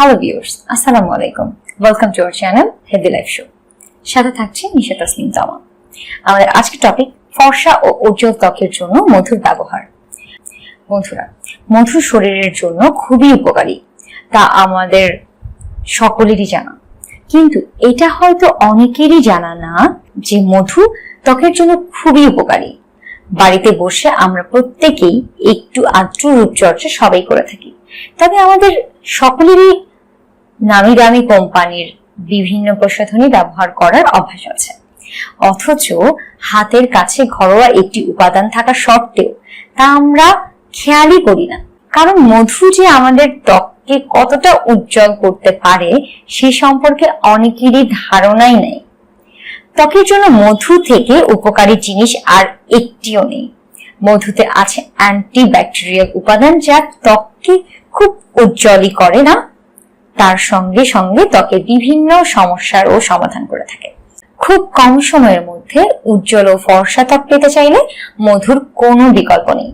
Hello viewers আসসালামু আলাইকুম welcome to our channel healthy life show সাথে থাকছে নিশা তাসলিম জামা। আমাদের আজকের টপিক ফর্সা ও উজ্জ্বল ত্বকের জন্য মধুর ব্যবহার। বন্ধুরা মধু শরীরের জন্য খুবই উপকারী, তা আমাদের সকলেরই জানা। কিন্তু এটা হয়তো অনেকেরই জানা না যে মধু ত্বকের জন্য খুবই উপকারী। বাড়িতে বসে আমরা প্রত্যেকেই একটু আদ্র রূপচর্চা সবাই করে থাকি। তবে আমাদের সকলেরই নামি দামি কোম্পানির বিভিন্ন প্রসাধনী ব্যবহার করার অভ্যাস আছে। অথচ হাতের কাছে ঘরোয়া একটি উপাদান থাকা সত্ত্বেও তা আমরা খেয়ালই করি না। কারণ মধু যে আমাদের ত্বককে কতটা উজ্জ্বল করতে পারে সে সম্পর্কে অনেকেরই ধারণাই নেই। ত্বকের জন্য মধু থেকে উপকারী জিনিস আর একটিও নেই। মধুতে আছে অ্যান্টি ব্যাকটেরিয়াল উপাদান যা ত্বককে খুব উজ্জ্বলই করে না তার সঙ্গে সঙ্গে ত্বকের বিভিন্ন সমস্যার ও সমাধান করে থাকে। খুব কম সময়ের মধ্যে উজ্জ্বল ও ফর্সা ত্বক পেতে চাইলে মধুর কোনো বিকল্প নেই।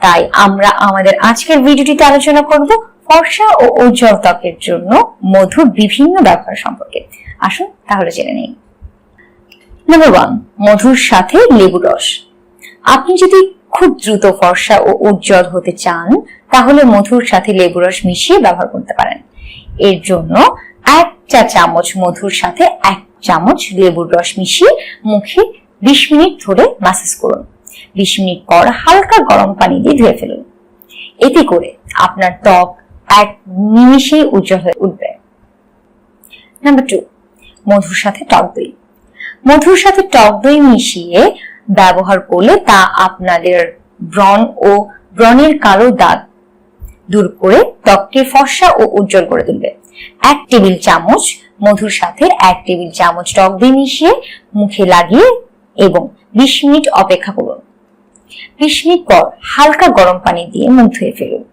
তাই আমরা আমাদের আজকের ভিডিওটিতে আলোচনা করব ফর্সা ও উজ্জ্বল ত্বকের জন্য মধুর বিভিন্ন ব্যবহার সম্পর্কে। আসুন তাহলে জেনে নেই। নাম্বার ওয়ান মধুর সাথে লেবু রস। আপনি যদি খুব দ্রুত ফর্সা ও উজ্জ্বল হতে চান, তাহলে মধুর সাথে লেবু রস মিশিয়ে ব্যবহার করতে পারেন। এর জন্য এক চা চামচ মধুর সাথে এক চামচ লেবুর রস মিশিয়ে মুখে বিশ মিনিট ধরে মাসাজ করুন। বিশ মিনিট পর হালকা গরম পানি দিয়ে ধুয়ে ফেলুন। এতে করে আপনার ত্বক এক নিমিষেই উজ্জ্বল হয়ে উঠবে। নাম্বার টু মধুর সাথে টক দই। মধুর সাথে টক দই মিশিয়ে ব্যবহার করলে তা আপনাদের ব্রণ ও ব্রণের কালো দাগ দূর করে ত্বককে ফর্সা ও উজ্জ্বল করে তুলবে। এক টেবিল চামচ মধুর সাথে এক টেবিল চামচ টক দই মিশিয়ে মুখে লাগিয়ে এবং বিশ মিনিট অপেক্ষা করুন। বিশ মিনিট পর হালকা গরম পানি দিয়ে মুখ ধুয়ে ফেলুন।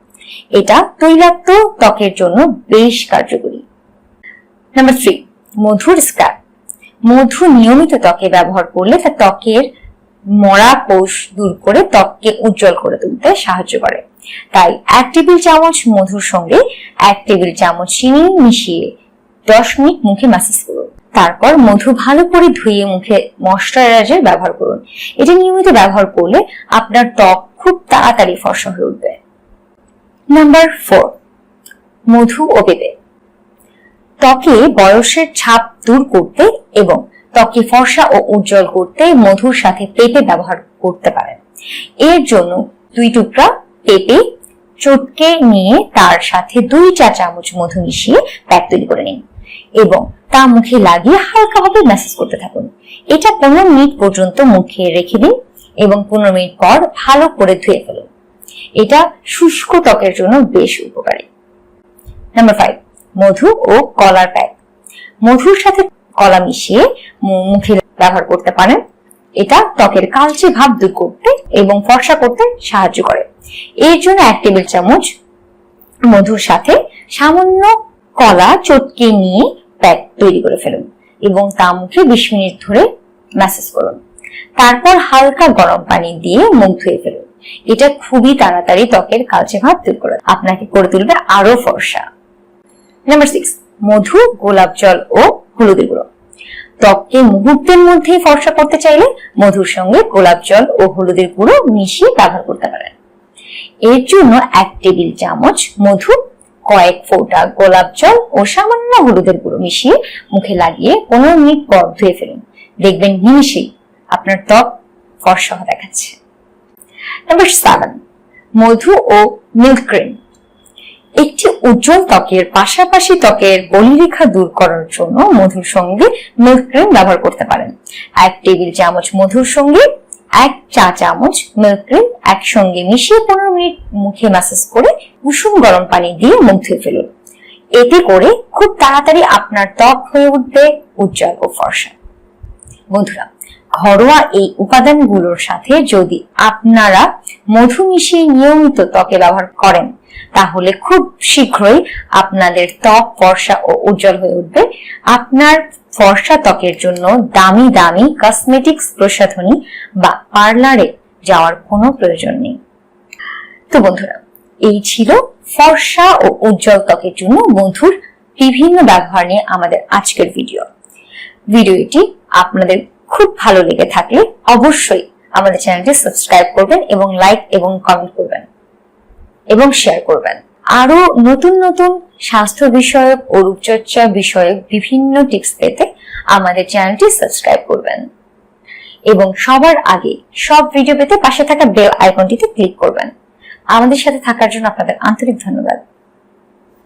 এটা তৈলাক্ত ত্বকের জন্য বেশ কার্যকরী। নাম্বার থ্রি, মধুর স্ক্রাব মধু নিয়মিত ত্বকে ব্যবহার করলে তা ত্বকের মরা কোষ দূর করে ত্বককে উজ্জ্বল করে তুলতে সাহায্য করে। তাই এক টেবিল চামচ মধুর সঙ্গে এক টেবিল চামচ চিনি মিশিয়ে দশ মিনিট মুখে ম্যাসেজ করুন। তারপর মধু ভালো করে ধুয়ে মুখে ময়শ্চারাইজার ব্যবহার করুন। এটা নিয়মিত ব্যবহার করলে আপনার ত্বক খুব তাড়াতাড়ি ফর্সা হয়ে উঠবে। নাম্বার ফোর, মধু ও পেঁপে ত্বকে বয়সের ছাপ দূর করতে এবং ত্বকে ফর্সা ও উজ্জ্বল করতে মধুর সাথে পেঁপে ব্যবহার করতে পারেন। এর জন্য দুই টুকরা পেঁপে চটকে নিয়ে তার সাথে দুই চা চামচ মধু মিশিয়ে প্যাক তৈরি করে নিন এবং তা মুখে লাগিয়ে হালকাভাবে ম্যাসেজ করতে থাকুন। এটা পনেরো মিনিট পর্যন্ত মুখে রেখে দিন এবং পনেরো মিনিট পর ভালো করে ধুয়ে ফেলুন। এটা শুষ্ক ত্বকের জন্য বেশ উপকারী। নাম্বার ফাইভ মধু ও কলার প্যাক। মধুর সাথে কলা মিশিয়ে মুখে ব্যবহার করতে পারেন। এটা ত্বকের কালচে ভাব দূর করতে এবং ফর্সা করতে সাহায্য করে। এর জন্য এক টেবিল চামচ মধুর সাথে সামান্য কলা চটকে নিয়ে প্যাক তৈরি করে ফেলুন এবং তা মুখে বিশ মিনিট ধরে ম্যাসেজ করুন। তারপর হালকা গরম পানি দিয়ে মুখ ধুয়ে ফেলুন। এটা খুবই তাড়াতাড়ি ত্বকের কালচে ভাব দূর করে, আপনাকে করে তুলবে আরও ফর্সা। নাম্বার সিক্স মধু, গোলাপ জল ও হলুদের গুঁড়ো। ত্বককে মুহূর্তের মধ্যে ফর্সা করতে চাইলে মধুর সঙ্গে গোলাপ জল ও হলুদের গুঁড়ো মিশিয়ে ব্যবহার করতে পারেন। এর জন্য এক টেবিল চামচ মধু, কয়েক ফোঁটা গোলাপ জল ও সামান্য হলুদের গুঁড়ো মিশিয়ে মুখে লাগিয়ে পনেরো মিনিট পর ধুয়ে ফেলুন। দেখবেন নিমিশেই আপনার ত্বক ফর্সা দেখাচ্ছে। নাম্বার সেভেন মধু ও মিল্ক ক্রিম একটি উজ্জ্বল ত্বকের, পাশাপাশি ত্বকের বলিরেখা দূর করার জন্য মধুর সঙ্গে মিল্ক ক্রিম ব্যবহার করতে পারেন। এক টেবিল চামচ মধুর সঙ্গে, এক চা চামচ মিল্ক ক্রিম একসঙ্গে মিশিয়ে পনেরো মিনিট মুখে ম্যাসেজ করে উষুম গরম পানি দিয়ে মুখ ধুয়ে ফেলুন। এতে করে খুব তাড়াতাড়ি আপনার ত্বক হয়ে উঠবে উজ্জ্বল ও ফর্সা। বন্ধুরা ঘরোয়া এই উপাদানগুলোর সাথে যদি আপনারা মধু মিশিয়ে নিয়মিত ত্বকে ব্যবহার করেন, তাহলে খুব শীঘ্রই আপনাদের ত্বক ফর্সা ও উজ্জ্বল হয়ে উঠবে। আপনার ফর্সা ত্বকের জন্য দামি দামি কসমেটিক্স প্রসাধনী বা পার্লারে যাওয়ার কোনো প্রয়োজন নেই। তো বন্ধুরা, এই ছিল ফর্সা ও উজ্জ্বল ত্বকের জন্য মধুর বিভিন্ন ব্যবহার নিয়ে আমাদের আজকের ভিডিও ভিডিওটি আপনাদের খুব ভালো লেগে থাকলে অবশ্যই আমাদের চ্যানেলটি সাবস্ক্রাইব করবেন এবং লাইক এবং কমেন্ট করবেন এবং শেয়ার করবেন। আরও নতুন নতুন স্বাস্থ্য বিষয়ক ও রূপচর্চা বিষয়ক বিভিন্ন টিপস পেতে আমাদের চ্যানেলটি সাবস্ক্রাইব করবেন। এবং সবার আগে সব ভিডিও পেতে পাশে থাকা বেল আইকনটিতে ক্লিক করবেন। আমাদের সাথে থাকার জন্য আপনাদের আন্তরিক ধন্যবাদ।